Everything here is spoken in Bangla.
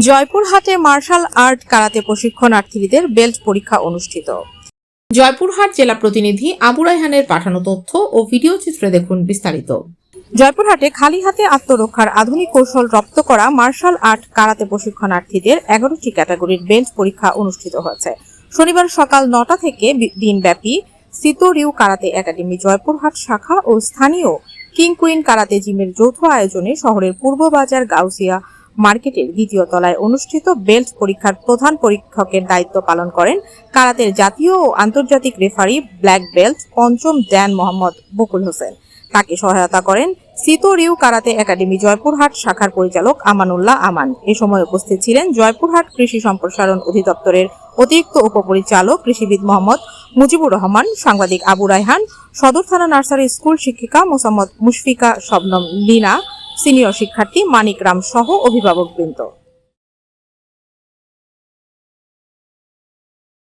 জয়পুরহাটে মার্শাল আর্ট কারাতে প্রশিক্ষণার্থীদের বেল্ট পরীক্ষা অনুষ্ঠিত। জয়পুরহাট জেলা প্রতিনিধি আবু রায়হানের পাঠানো তথ্য ও ভিডিও চিত্রে দেখুন বিস্তারিত। জয়পুরহাটে খালি হাতে আত্মরক্ষার আধুনিক কৌশল রপ্ত করা মার্শাল আর্ট কারাতে প্রশিক্ষণার্থীদের এগারোটি ক্যাটাগরির বেঞ্চ পরীক্ষা অনুষ্ঠিত হয়েছে। শনিবার সকাল নটা থেকে দিনব্যাপী সিতোরিউ কারাতে একাডেমি জয়পুরহাট শাখা ও স্থানীয় কিং কুইন কারাতে জিমের যৌথ আয়োজনে শহরের পূর্ব বাজার গাউসিয়া মার্কেটের দ্বিতীয় তলায় অনুষ্ঠিত বেল্ট পরীক্ষার প্রধান পরীক্ষকের দায়িত্ব পালন করেন কারাতের জাতীয় ও আন্তর্জাতিক রেফারি ব্ল্যাক বেল্ট পঞ্চম ড্যান মোহাম্মদ বকুল হোসেন। তাকে সহায়তা করেন সিতোরিউ কারাতে একাডেমি জয়পুরহাট শাখার পরিচালক আমানুল্লাহ আমান। এ সময় উপস্থিত ছিলেন জয়পুরহাট কৃষি সম্প্রসারণ অধিদপ্তরের অতিরিক্ত উপপরিচালক কৃষিবিদ মোহাম্মদ মুজিবুর রহমান, সাংবাদিক আবু রায়হান, সদর থানা নার্সারি স্কুল শিক্ষিকা মোসাম্মদ মুশফিকা শবনম, লীনা সিনিয়র শিক্ষার্থী মানিক রাম সহ অভিভাবকবৃন্দ।